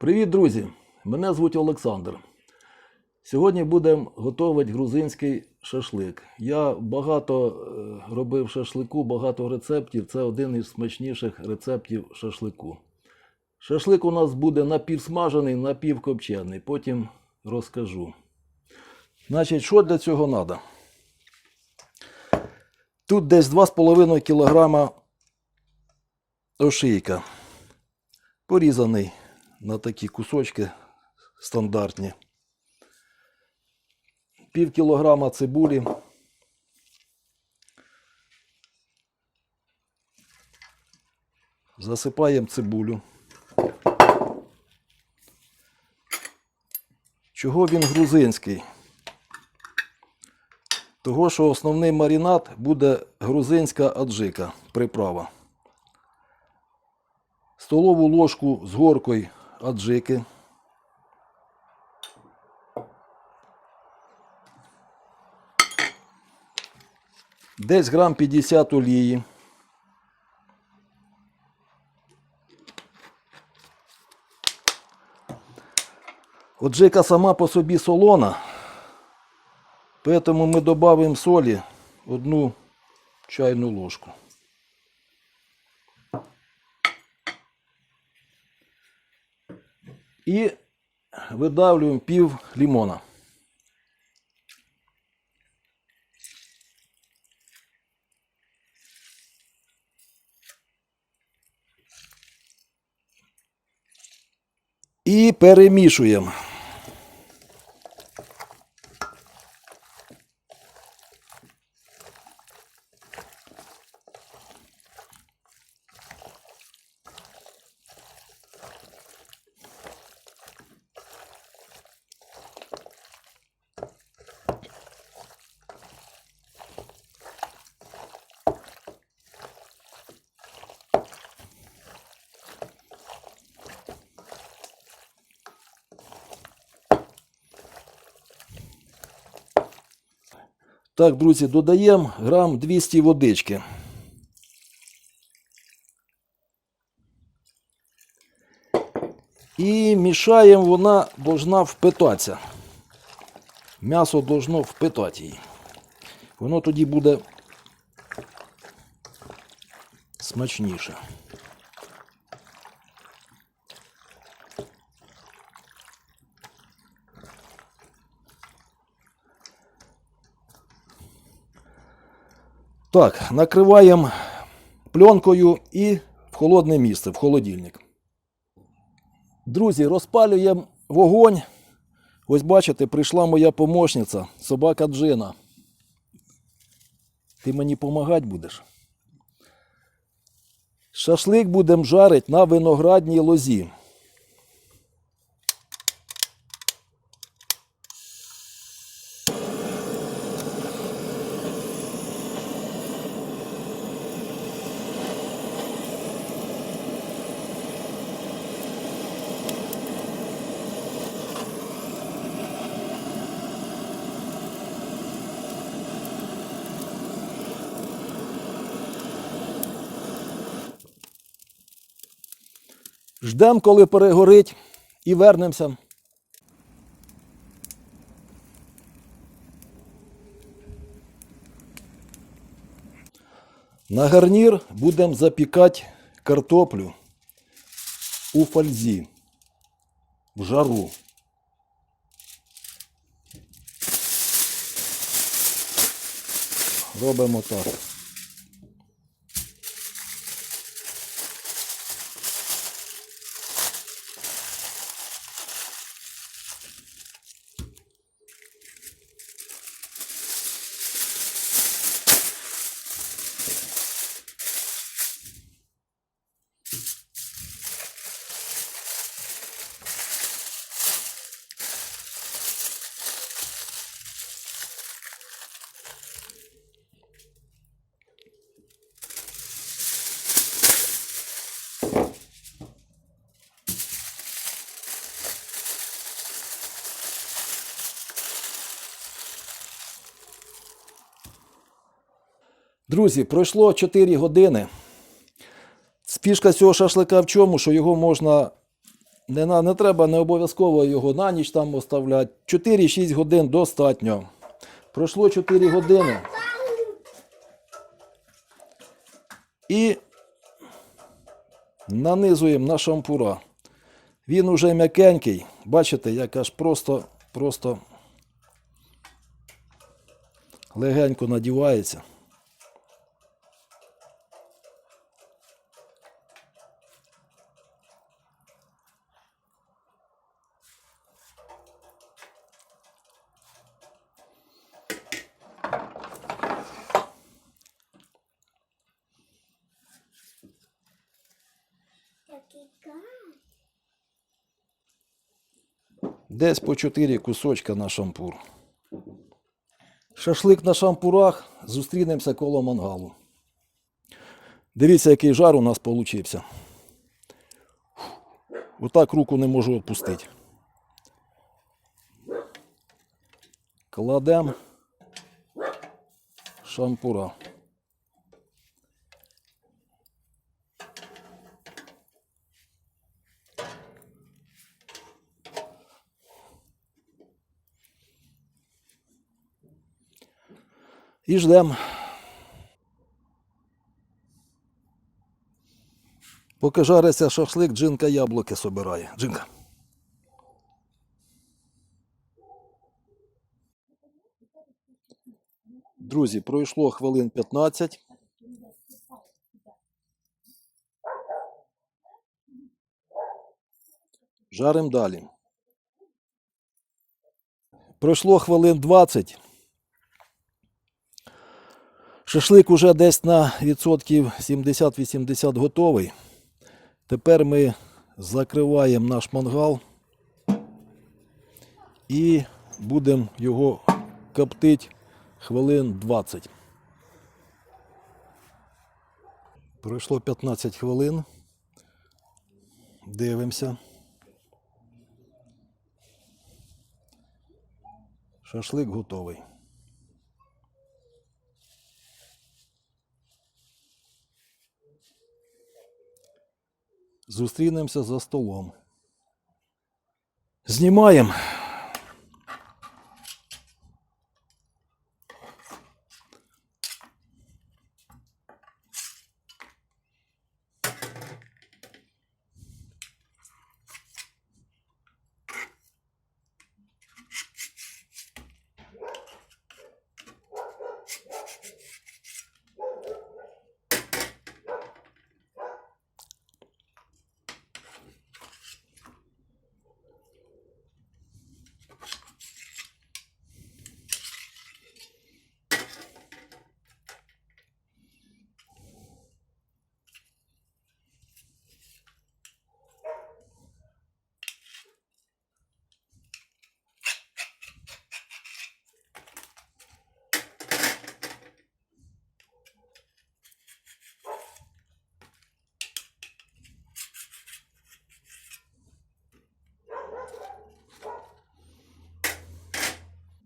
Привіт, друзі! Мене звуть Олександр. Сьогодні будемо готувати грузинський шашлик. Я багато е, робив шашлику, багато рецептів. Це один із смачніших рецептів шашлику. Шашлик у нас буде напівсмажений, напівкопчений. Потім розкажу. Значить, що для цього треба? Тут десь 2,5 кг ошийка. Порізаний на такі кусочки стандартні. Пів кілограма цибулі. Засипаємо цибулю. Чого він грузинський? Того, що основний маринад буде грузинська аджика, приправа. Столову ложку з горкою аджики. Десь грам 50 олії. Аджика сама по собі солона, поэтому ми додаємо солі одну чайну ложку. І видавлюємо пів лимона. І перемішуємо. Так, друзі, додаємо грам 200 водички. І мішаємо, вона должна впитатися. М'ясо должно впитати її. Воно тоді буде смачніше. Так, накриваємо пленкою і в холодне місце, в холодильник. Друзі, розпалюємо вогонь. Ось бачите, прийшла моя помощниця, собака Джина. Ти мені допомагати будеш? Шашлик будемо жарити на виноградній лозі. Ждемо, коли перегорить, і вернемося. На гарнір будемо запікати картоплю у фользі в жару. Робимо так. Друзі, пройшло 4 години. Спішка цього шашлика в чому, що його можна Не, на- не треба не обов'язково його на ніч там оставляти. 4-6 годин достатньо. Пройшло 4 години. І нанизуємо на шампура. Він уже м'якенький. Бачите, як аж просто, просто легенько надівається. Десь по 4 кусочка на шампур. Шашлик на шампурах. Зустрінемося коло мангалу. Дивіться, який жар у нас получився. Отак руку не можу відпустити. Кладемо шампура. І ждемо. Поки жариться шашлик, джинка яблуки собирає. Джинка. Друзі, пройшло хвилин 15. Жарим далі. Пройшло хвилин 20. Шашлик уже десь на відсотків 70-80 готовий. Тепер ми закриваємо наш мангал і будемо його коптити хвилин 20. Пройшло 15 хвилин. Дивимося. Шашлик готовий. Зустрінемося за столом. Знімаємо.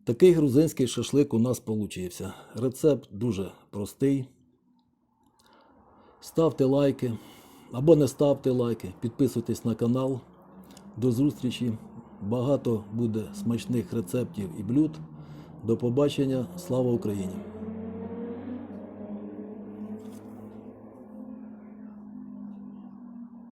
Такий грузинський шашлик у нас получився. Рецепт дуже простий. Ставте лайки або не ставте лайки, підписуйтесь на канал. До зустрічі. Багато буде смачних рецептів і блюд. До побачення. Слава Україні!